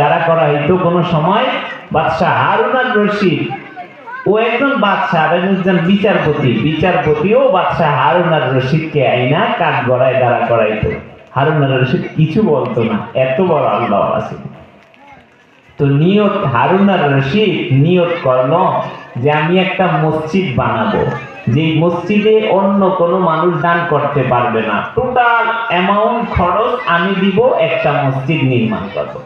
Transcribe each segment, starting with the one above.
দাঁড়া কোনো সময় বাদশাহ হারুন আর রশিদ, ও একজন বিচারপতি, বিচারপতিও বাদশাহ হারুন আর রশিদকে আইনা কাঠ গড়ায় দাঁড়া করাইতো। হারুন রশিদ কিছু বলতো না, এত বড় আল্লাহ আছে। তো নিয়ত হারুন আর রশিদ নিয়ত করল যে আমি একটা মসজিদ বানাবো। যে মসজিদে অন্য কোনো মানুষ দান করতে পারবে না। টোটাল অ্যামাউন্ট খরচ আমি দিব একটা মসজিদ নির্মাণ করব।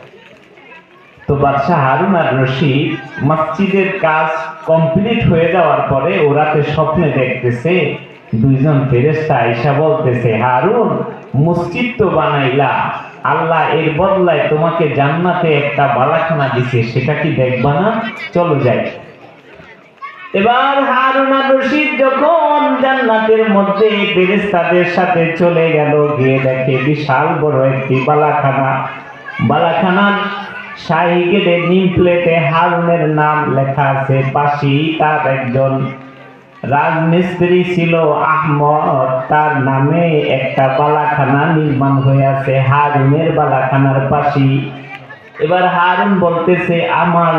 তো বাদশাহ হারুন আর রশিদ মসজিদের কাজ কমপ্লিট হয়ে যাওয়ার পরে ওরাতে স্বপ্নে দেখতেছে, দুইজন ফেরেস্তা আইসা বলতেছে, হারুন, মসজিদ তো বানাইলা, আল্লাহ এর বদলায় তোমাকে জান্নাতে একটা বালাখানা দিছে, সেটা কি দেখবা না? চলো যাই। এবার হারুন রশিদ যখন জান্নাতের মধ্যে ফেরেশতাদের সাথে চলে গেল, গিয়ে দেখে বিশাল বড় একটি বালাখানা। বালাখানার শাহী গেটে নিম প্লেটে হারুনের নাম লেখা আছে, পাশেই তার একজন রাজমিস্ত্রি ছিল আহমদ। তার নামে একটা বালাখানা নির্মাণ হয়ে আছে, হারুনের বালাখানার পাশেই। এবার হারুন বলতেছে, আমার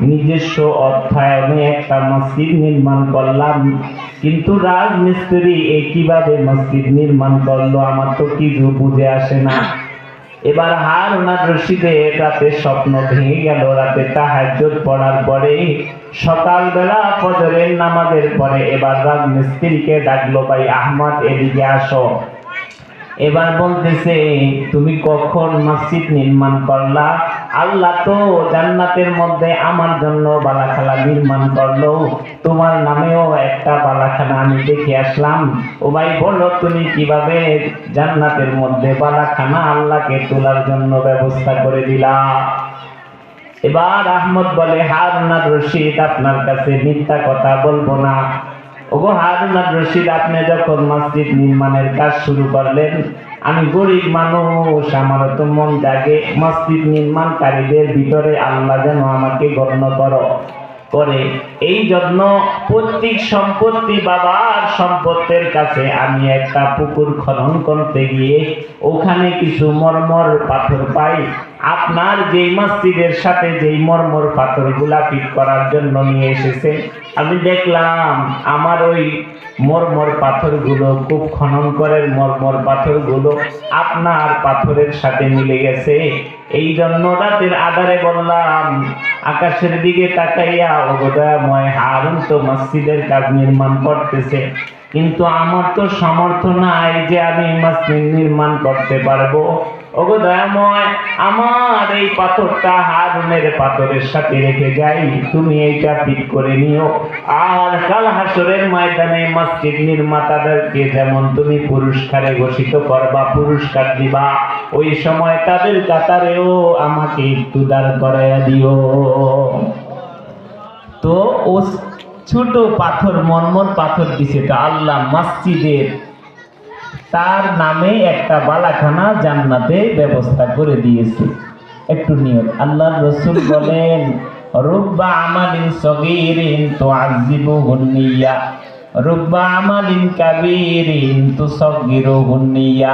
নিজস্ব অর্থায়নে একটা মসজিদ নির্মাণ করলাম। কিন্তু রাজমিস্ত্রি এ কীভাবে মসজিদ নির্মাণ করল? আমার তো কিছু বুঝে আসে না। এবার হারুন আর রশিদে রাতে স্বপ্ন ভেঙে গেল। রাতে তাহাজ্জুদ পড়ার পরে সকালবেলা ফজরের নামাজের পরে এবার রাজমিস্ত্রিকে ডাকলো, ভাই আহমদ, এদিকে আসো। এবার বলতেছে, তুমি কখন মসজিদ নির্মাণ করলা? আল্লাহ তো জান্নাতের মধ্যে আমার জন্য বালাখালা নির্মাণ করল। তোমার নামেও একটা বালাখানা আমি দেখে আসলাম। ও ভাই, বলো তুমি কীভাবে জান্নাতের মধ্যে বালাখানা আল্লাহকে তোলার জন্য ব্যবস্থা করে দিলা? এবার আহমদ বলে হারুন আর রশিদ আপনার কাছে মিথ্যা কথা বলব না। ওগো হারুন আর রশিদ, আপনি যখন মসজিদ নির্মাণের কাজ শুরু করলেন আমি গরিব মানুষ, আমার তো মন জাগে। মসজিদ নির্মাণকারীদের ভিতরে আল্লাহ যেন আমাকে গণ্য করো। করে এই জন্য প্রত্যেক সম্পত্তি বাবার সম্পত্তির কাছে আমি একটা পুকুর খনন করতে গিয়ে ওখানে কিছু মরমর পাথর পাই। আপনার যেই মসজিদের সাথে যেই মরমর পাথরগুলা ফিট করার জন্য নিয়ে এসেছে, আমি দেখলাম আমার ওই মরমর পাথরগুলো খুব খনন করে মরমর পাথরগুলো আপনার পাথরের সাথে মিলে গেছে। এই জন্য রাতের আধারে বললাম, আকাশের দিকে তাকাইয়া অবদয়ময় হারুন তো মসজিদের কাজ নির্মাণ করতেছে। কিন্তু আমার তো সামর্থ্য নাই যে আমি মসজিদ নির্মাণ করতে পারব। ওগো দয়াময় আমার এই পাথরটা হারুনের পাথরের সাথে রেখে যাই। তুমি এইটা ঠিক করে নিও। আর কাল হাসরের ময়দানে মসজিদ নির্মাতাদেরকে যেমন তুমি পুরস্কারে ঘোষিত করবা, পুরস্কার দিবা, ওই সময় তাদের কাতারেও আমাকে একটু দাঁড় করাইয়া দিও। তো ও ছোট পাথর মনমন পাথর দিছে তো আল্লাহ মসজিদের তার নামে একটা বালাখানা জান্নাতে ব্যবস্থা করে দিয়েছে। একটু নিয়ত। আল্লাহ রসুল বলেন, রুব্বা আমালিন সগীরিন তো আজিবু হুন্নিয়া রুব্বা আমালিন কাবীরিন তো সগীরু হুন্নিয়া